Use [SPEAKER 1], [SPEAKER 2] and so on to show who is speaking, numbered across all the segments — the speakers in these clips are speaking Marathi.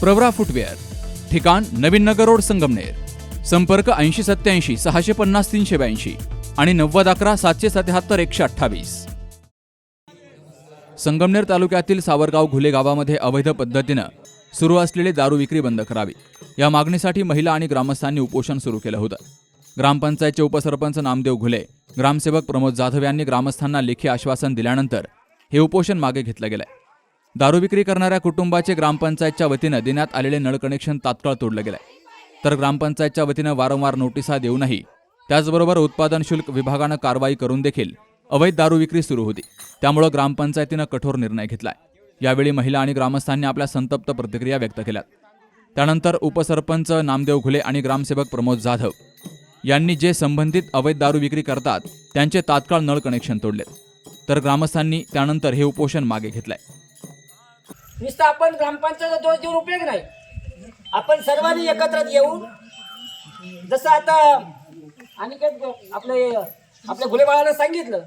[SPEAKER 1] प्रवरा फुटवेअर ठिकाण नवीन नगर रोड संगमनेर संपर्क ऐंशी सत्याऐंशी सहाशे पन्नास तीनशे ब्याऐंशी आणि नव्वद अकरा सातशे सत्याहत्तर एकशे अठ्ठावीस. संगमनेर तालुक्यातील सावरगाव घुले गावामध्ये अवैध पद्धतीनं सुरू असलेली दारू विक्री बंद करावी. या मागणीसाठी महिला आणि ग्रामस्थांनी उपोषण सुरू केलं होतं. ग्रामपंचायतचे उपसरपंच नामदेव घुले ग्रामसेवक प्रमोद जाधव यांनी ग्रामस्थांना लेखी आश्वासन दिल्यानंतर हे उपोषण मागे घेतलं गेलंय. दारू विक्री करणाऱ्या कुटुंबाचे ग्रामपंचायतच्या वतीनं देण्यात आलेले नळ कनेक्शन तात्काळ तोडलं गेलंय. तर ग्रामपंचायतच्या वतीनं वारंवार नोटिसा देऊनही त्याचबरोबर उत्पादन शुल्क विभागानं कारवाई करून देखील अवैध दारू विक्री सुरू होती. त्यामुळं ग्रामपंचायतीनं कठोर निर्णय घेतलाय. यावेळी महिला आणि ग्रामस्थांनी आपल्या संतप्त प्रतिक्रिया व्यक्त केल्यात. त्यानंतर उपसरपंच नामदेव घुले आणि ग्रामसेवक प्रमोद जाधव यांनी जे संबंधित अवैध दारू विक्री करतात त्यांचे तात्काळ नळ कनेक्शन तोडले तर ग्रामस्थांनी त्यानंतर हे उपोषण मागे घेतलंय.
[SPEAKER 2] नुसतं आपण ग्रामपंचायत दोष देऊन उपयोग नाही. आपण सर्वांनी एकत्र येऊन जसं आता आणि काय आपले आपल्या गुलेबाळानं सांगितलं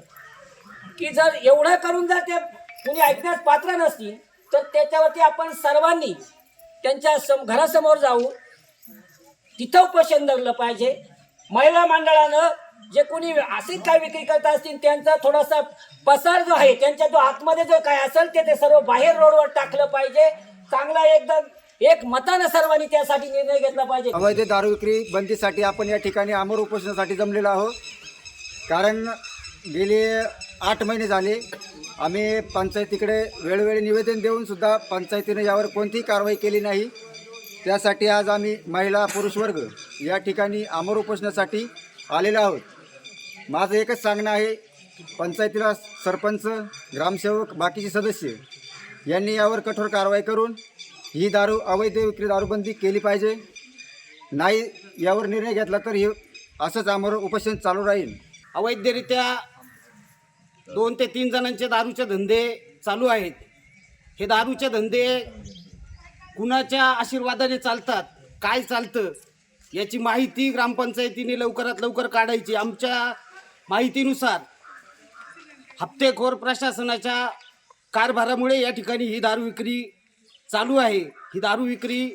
[SPEAKER 2] की जर एवढं करून जर ते कुणी ऐकण्यास पात्र नसतील तर त्याच्यावरती आपण सर्वांनी त्यांच्या सम घरासमोर जाऊन तिथं उपोषण धरलं पाहिजे. महिला मंडळानं जे कोणी असेच काय विक्री करत असतील त्यांचा थोडासा पसार जो आहे त्यांच्या जो आतमध्ये जो काय असेल ते ते सर्व बाहेर रोडवर टाकलं पाहिजे. चांगला एकदम एक मतानं सर्वांनी त्यासाठी निर्णय घेतला पाहिजे.
[SPEAKER 3] अवैध दारू विक्री बंदीसाठी आपण या ठिकाणी अमर उपोषणासाठी जमलेलो आहोत. कारण गेले आठ महिने झाले आम्ही पंचायतीकडे वेळोवेळी निवेदन देऊन सुद्धा पंचायतीने यावर कोणतीही कारवाई केली नाही. त्यासाठी आज आम्ही महिला पुरुष वर्ग या ठिकाणी अमर उपोषणासाठी आलेलो आहोत. माझं एकच सांगणं आहे पंचायतीला सरपंच ग्रामसेवक बाकीचे सदस्य यांनी यावर कठोर कारवाई करून ही दारू अवैध विक्री दारूबंदी केली पाहिजे. नाही यावर निर्णय घेतला तर हे असंच आमर उपोषण चालू राहील.
[SPEAKER 4] अवैधरित्या दोन ते तीन जणांचे दारूचे धंदे चालू आहेत. हे दारूचे धंदे कुणाच्या आशीर्वादाने चालतात काय चालतं याची माहिती ग्रामपंचायतीने लवकरात लवकर काढायची. आमच्या माहितीनुसार हप्तेखोर प्रशासनाच्या कारभारामुळे या ठिकाणी ही दारू विक्री चालू आहे. ही दारू विक्री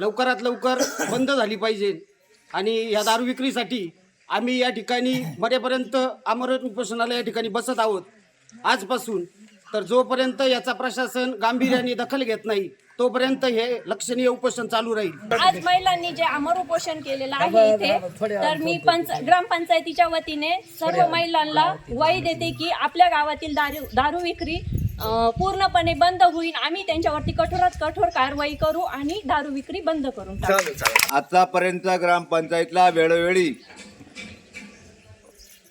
[SPEAKER 4] लवकरात लवकर बंद झाली पाहिजे आणि या दारू विक्रीसाठी आम्ही या ठिकाणी मरेपर्यंत आमरण उपोषणाला या ठिकाणी बसत आहोत. आजपासून तर जोपर्यंत याचा प्रशासन गांभीर्याने दखल घेत नाही तोपर्यंत हे लक्षणीय उपोषण चालू राहील.
[SPEAKER 5] आज महिलांनी जे अमर उपोषण केलेलं आहे इथे तर मी पंच ग्रामपंचायतीच्या वतीने सर्व महिलांना ग्वाही देते की आपल्या गावातील दारू दारू विक्री अं, पूर्णपणे बंद होईल. आम्ही त्यांच्यावरती कठोरात कठोर कारवाई करू आणि दारू विक्री बंद करून टाकू.
[SPEAKER 6] आतापर्यंत ग्रामपंचायतला वेळोवेळी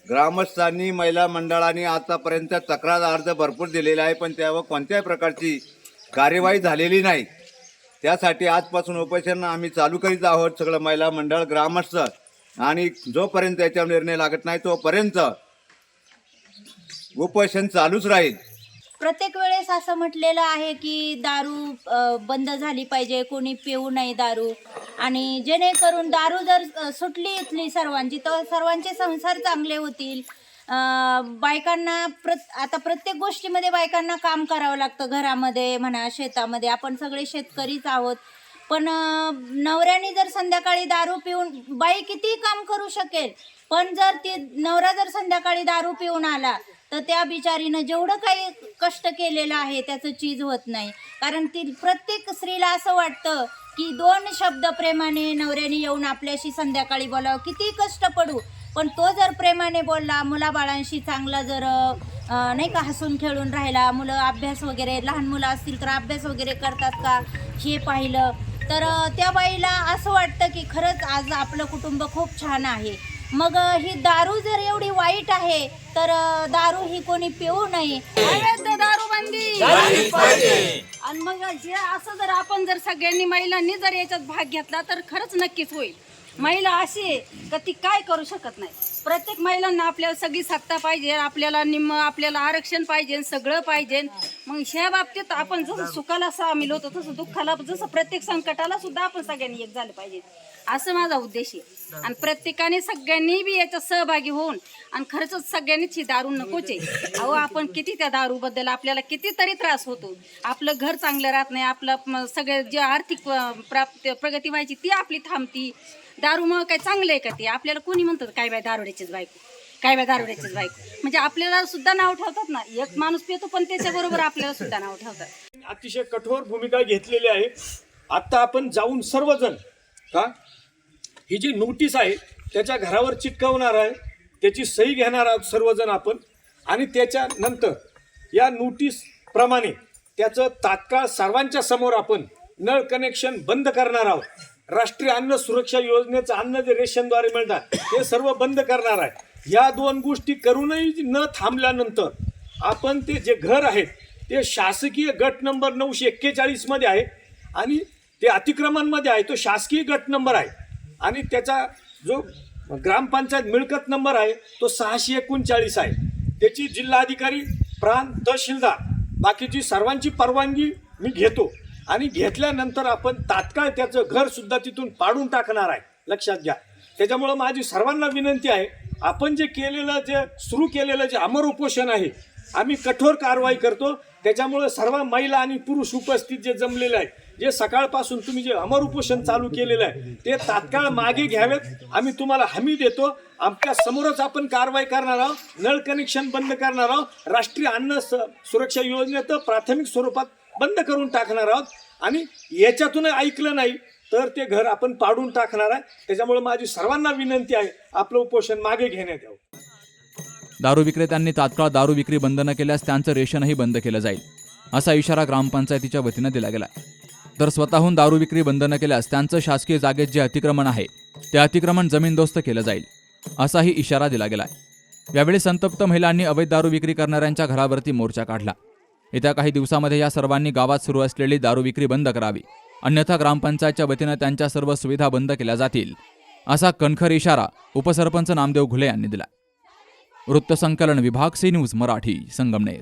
[SPEAKER 6] ग्रामस्थांनी महिला मंडळांनी आतापर्यंत तक्रार अर्ज भरपूर दिलेला आहे पण त्यावर कोणत्याही प्रकारची कार्यवाही झालेली नाही. त्यासाठी आजपासून उपोषण आम्ही चालू करीत आहोत. सगळं महिला मंडळ ग्रामस्थ आणि जोपर्यंत याच्यावर निर्णय लागत नाही तोपर्यंत उपोषण चालूच राहील.
[SPEAKER 7] प्रत्येक वेळेस असं म्हटलेलं आहे की दारू बंद झाली पाहिजे कोणी पिऊ नये दारू. आणि जेणेकरून दारू जर सुटली इथली सर्वांची तर सर्वांचे संसार चांगले होतील. बायकांना प्रत आता प्रत्येक गोष्टीमध्ये बायकांना काम करावं लागतं घरामध्ये म्हणा शेतामध्ये. आपण सगळे शेतकरीच आहोत. पण नवऱ्याने जर संध्याकाळी दारू पिऊन बाई किती काम करू शकेल पण जर ती नवरा जर संध्याकाळी दारू पिऊन आला तर त्या बिचारीनं जेवढं काही कष्ट केलेलं आहे त्याचं चीज होत नाही. कारण ती प्रत्येक स्त्रीला असं वाटतं की दोन शब्द प्रेमाने नवऱ्याने येऊन आपल्याशी संध्याकाळी बोलावं. किती कष्ट पडू. पण तो जर प्रेमाने बोलला मुलाबाळांशी चांगला जर नाही का हसून खेळून राहिला मुलं अभ्यास वगैरे लहान मुलं असतील तर अभ्यास वगैरे करतात का? हे पाहिलं. तर त्या बाईला असं वाटतं की खरंच आज आपलं कुटुंब खूप छान आहे. मग ही दारू जर एवढी वाईट आहे तर दारू ही कोणी पिऊ नये.
[SPEAKER 8] अवैध दारूबंदी. आणि मग हे असं जर आपण जर सगळ्यांनी महिलांनी जर याच्यात भाग घेतला तर खरंच नक्कीच होईल. महिला अशी आहे का ती काय करू शकत नाही. प्रत्येक महिलांना आपल्याला सगळी सत्ता पाहिजे आपल्याला निम आपल्याला आरक्षण पाहिजे सगळं पाहिजे. मग ह्या बाबतीत आपण जसं सुखाला सामील होतो तसं दुःखाला जसं प्रत्येक संकटाला सुद्धा आपण सगळ्यांनी एक झालं पाहिजे. असं माझा उद्देश आहे. आणि प्रत्येकाने सगळ्यांनी बी याच्यात सहभागी होऊन आणि खरंच सगळ्यांनीच ही दारू नकोच आहे. अहो आपण किती त्या दारूबद्दल आपल्याला कितीतरी त्रास होतो. आपलं घर चांगलं राहत नाही आपलं म- सगळं जे आर्थिक प्राप्त प्रगती व्हायची ती आपली थांबती. दारूमुळं काय चांगलं आहे का ते? आपल्याला कोणी म्हणतात काय बाय दारुड्याचीच बायको काय बाय दारुड्याचीच बायको. म्हणजे आपल्याला सुद्धा नाव ठेवतात ना. एक माणूस पितो पण त्याच्याबरोबर आपल्याला सुद्धा नाव ठेवतात.
[SPEAKER 9] अतिशय कठोर भूमिका घेतलेली आहे. आता आपण जाऊन सर्वजण का? ही जी नोटीस आहे त्याच्या घरावर चिटकवणार आहे त्याची सही घेणार आहोत सर्वजण आपण. आणि त्याच्यानंतर या नोटीसप्रमाणे त्याचं तात्काळ सर्वांच्या समोर आपण नळ कनेक्शन बंद करणार आहोत. राष्ट्रीय अन्न सुरक्षा योजनेचं अन्न जे रेशनद्वारे मिळतात ते सर्व बंद करणार आहे. या दोन गोष्टी करूनही न थांबल्यानंतर आपण ते जे घर आहेत ते शासकीय गट नंबर नऊशे एक्केचाळीसमध्ये आहे आणि ते अतिक्रमणमध्ये आहे तो शासकीय गट नंबर आहे. आणि त्याचा जो ग्रामपंचायत मिळकत नंबर आहे तो सहाशे एकोणचाळीस आहे. त्याची जिल्हाधिकारी प्रांत तहसीलदार बाकीची सर्वांची परवानगी मी घेतो. आणि घेतल्यानंतर आपण तात्काळ त्याचं घरसुद्धा तिथून पाडून टाकणार आहे. लक्षात घ्या. त्याच्यामुळं माझी सर्वांना विनंती आहे आपण जे केलेलं जे सुरू केलेलं जे अमर उपोषण आहे आम्ही कठोर कारवाई करतो. त्याच्यामुळं सर्व महिला आणि पुरुष उपस्थित जे जमलेले आहे जे सकाळपासून तुम्ही जे अमर उपोषण चालू केलेलं आहे ते तात्काळ मागे घ्यावेत. आम्ही तुम्हाला हमी देतो. आमच्या समोरच आपण कारवाई करणार आहोत नळ कनेक्शन बंद करणार आहोत राष्ट्रीय अन्न स सुरक्षा योजनेत प्राथमिक स्वरूपात बंद करून टाकणार आहोत. आणि याच्यातून ऐकलं नाही तर ते घर आपण पाडून टाकणार आहे. त्याच्यामुळे माझी सर्वांना विनंती आहे आपलं उपोषण मागे घेण्यात यावं.
[SPEAKER 1] दारू विक्रेत्यांनी तात्काळ दारू विक्री बंद न केल्यास त्यांचं रेशनही बंद केलं जाईल असा इशारा ग्रामपंचायतीच्या वतीनं दिला गेला तर स्वतःहून दारू विक्री बंद न केल्यास त्यांचं शासकीय जागेत जे अतिक्रमण आहे ते अतिक्रमण जमीनदोस्त केलं जाईल असाही इशारा दिला गेलाय. यावेळी संतप्त महिलांनी अवैध दारू विक्री करणाऱ्यांच्या घरावरती मोर्चा काढला. येत्या काही दिवसामध्ये या सर्वांनी गावात सुरू असलेली दारू विक्री बंद करावी अन्यथा ग्रामपंचायतच्या वतीनं त्यांच्या सर्व सुविधा बंद केल्या जातील असा कणखर इशारा उपसरपंच नामदेव घुले यांनी दिला. वृत्तसंकलन विभाग C news Marathi Sangamner.